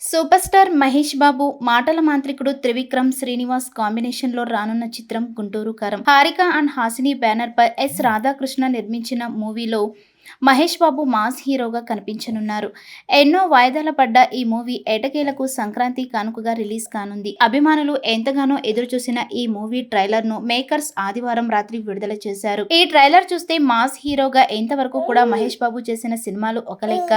Super star Mahesh Babu మాటల మాంత్రికుడు త్రివిక్రమ్ శ్రీనివాస్ కాంబినేషన్లో రానున్న చిత్రం గుంటూరు కారం. హారిక అండ్ హాసిని బ్యానర్ పై ఎస్ రాధాకృష్ణ నిర్మించిన మూవీలో మహేష్ బాబు మాస్ హీరోగా కనిపించనున్నారు. ఎన్నో వాయిదాల పడ్డ ఈ మూవీ ఎటకేలకు సంక్రాంతి కానుకగా రిలీజ్ కానుంది. అభిమానులు ఎంతగానో ఎదురు చూసిన ఈ మూవీ ట్రైలర్ను మేకర్స్ ఆదివారం రాత్రి విడుదల చేశారు. ఈ ట్రైలర్ చూస్తే మాస్ హీరోగా ఎంతవరకు కూడా మహేష్ బాబు చేసిన సినిమాలు ఒక లెక్క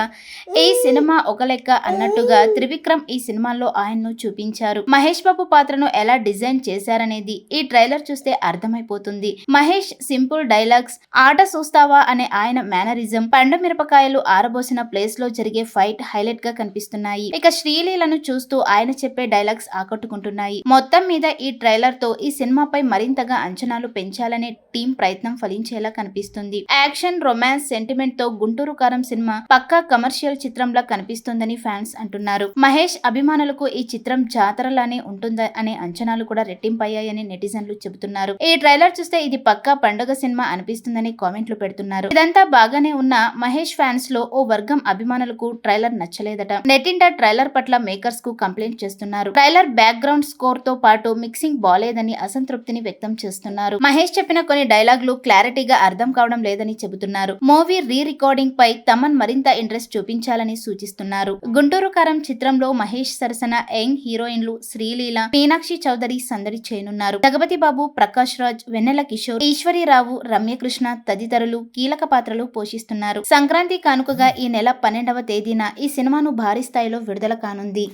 ఈ సినిమా ఒక లెక్క అన్నట్టుగా త్రివిక్రమ్ ఈ సినిమాల్లో ఆయన్ను చూపించారు. మహేష్ బాబు పాత్రను ఎలా డిజైన్ చేశారనేది ఈ ట్రైలర్ చూస్తే అర్థమైపోతుంది. మహేష్ సింపుల్ డైలాగ్స్ ఆట చూస్తావా అనే ఆయన మేనరిజం పండు మిరపకాయలు ఆరబోసిన ప్లేస్లో జరిగే ఫైట్ హైలైట్గా కనిపిస్తున్నాయి. ఇక శ్రీలీలను చూస్తూ ఆయన చెప్పే డైలాగ్స్ ఆకట్టుకుంటున్నాయి. మొత్తం మీద ఈ ట్రైలర్తో ఈ సినిమాపై మరింతగా అంచనాలు పెంచాలనే టీం ప్రయత్నం ఫలించేలా కనిపిస్తుంది. యాక్షన్ రొమాన్స్ సెంటిమెంట్తో గుంటూరు కారం సినిమా పక్కా కమర్షియల్ చిత్రంలా కనిపిస్తుందని ఫ్యాన్స్ అంటున్నారు. మహేష్ అభిమానులకు ఈ చిత్రం జాతరలానే ఉంటుందా అనే అంచనాలు కూడా రెట్టింపయ్యాయని నెటిజన్లు చెబుతున్నారు. ఈ ట్రైలర్ చూస్తే ఇది పక్కా పండుగ సినిమా అనిపిస్తుందని కామెంట్లు పెడుతున్నారు. ఇదంతా బాగా బాగానే ఉన్న మహేష్ ఫ్యాన్స్లో ఓ వర్గం అభిమానులకు ట్రైలర్ నచ్చలేదట. నెట్టింట ట్రైలర్ పట్ల మేకర్స్కు కంప్లైంట్ చేస్తున్నారు. ట్రైలర్ బ్యాక్ గ్రౌండ్ స్కోర్తో పాటు మిక్సింగ్ బాలేదని అసంతృప్తిని వ్యక్తం చేస్తున్నారు. మహేష్ చెప్పిన కొన్ని డైలాగులు క్లారిటీగా అర్థం కావడం లేదని చెబుతున్నారు. మూవీ రీ రికార్డింగ్ పై తమన్ మరింత ఇంట్రెస్ట్ చూపించాలని సూచిస్తున్నారు. గుంటూరు కారం చిత్రంలో మహేష్ సరసన యంగ్ హీరోయిన్లు శ్రీలీల మీనాక్షి చౌదరి సందడి చేయనున్నారు. జగపతి బాబు ప్రకాష్ రాజ్ వెన్నెల కిషోర్ ఈశ్వరీరావు రమ్యకృష్ణ తదితరులు కీలక పాత్రలు పోషిస్తున్నారు సంక్రాంతి కానుకగా ఈ నెల పన్నెండవ తేదీన ఈ సినిమాను భారీ స్థాయిలో విడుదల కానుంది.